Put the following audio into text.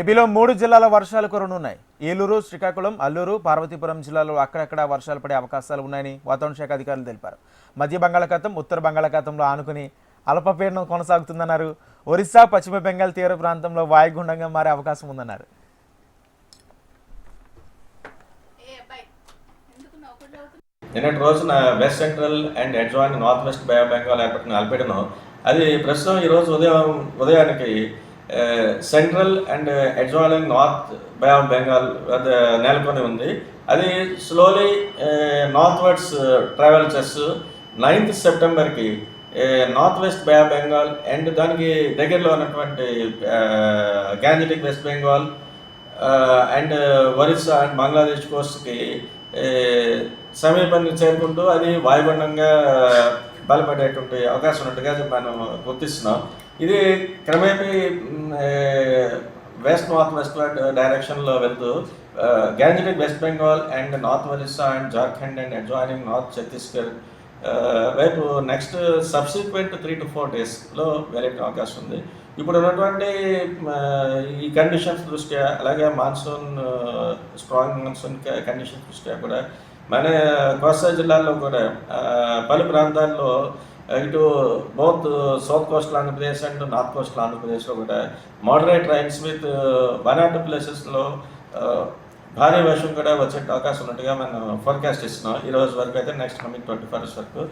ఏపీలో మూడు జిల్లాల వర్షాలు కురనున్నాయి ఏలూరు శ్రీకాకుళం అల్లూరు పార్వతీపురం జిల్లాలో అక్కడక్కడ వర్షాలు పడే అవకాశాలు ఉన్నాయని వాతావరణ శాఖ అధికారులు తెలిపారు. మధ్య బంగాళాఖాతం ఉత్తర బంగాళాఖాతంలో ఆనుకుని అల్పపీడనం కొనసాగుతుందన్నారు. ఒరిస్సా పశ్చిమ బెంగాల్ తీర ప్రాంతంలో వాయుగుండంగా మారే అవకాశం ఉందన్నారు. నిన్నటి రోజున west central and adjoin north west bay Bengal ఏర్పడిన అల్పీడనం అది ప్రస్తుతం ఈరోజు ఉదయం ఉదయానికి central and adjoin north bay of Bengal నెలకొని ఉంది. అది స్లోలీ నార్త్ వర్డ్స్ ట్రావెల్ చేస్తూ ninth సెప్టెంబర్కి north west bay of Bengal and దానికి దగ్గరలో ఉన్నటువంటి ఆ, gangetic west Bengal and Orissa and Bangladesh కోస్ట్కి సమీపాన్ని చేరుకుంటూ అది వాయుగుండంగా బలపడేటువంటి అవకాశం ఉన్నట్టుగా మనం గుర్తిస్తున్నాం. ఇది క్రమేపీ వెస్ట్ నార్త్ వెస్ట్ డైరెక్షన్లో వెళ్తూ gangetic west Bengal and north Orissa and Jharkhand and adjoining north Chhattisgarh వైపు రేపు next subsequent three to four డేస్లో వెళ్ళే అవకాశం ఉంది. ఇప్పుడు ఉన్నటువంటి ఈ కండిషన్స్ దృష్ట్యా అలాగే మాన్సూన్ స్ట్రాంగ్ మాన్సూన్ కండిషన్స్ దృష్ట్యా కూడా మన కోస్తా జిల్లాలో కూడా పలు ప్రాంతాల్లో ఇటు both south coastal Andhra Pradesh and north coastal ఆంధ్రప్రదేశ్లో కూడా moderate rains with one and ప్లేసెస్లో భారీ వర్షం కూడా వచ్చే అవకాశం ఉన్నట్టుగా మనం ఫోర్కాస్ట్ ఇస్తున్నాం ఈ రోజు వరకు అయితే నెక్స్ట్ కమింగ్ ట్వంటీ ఫోర్ వరకు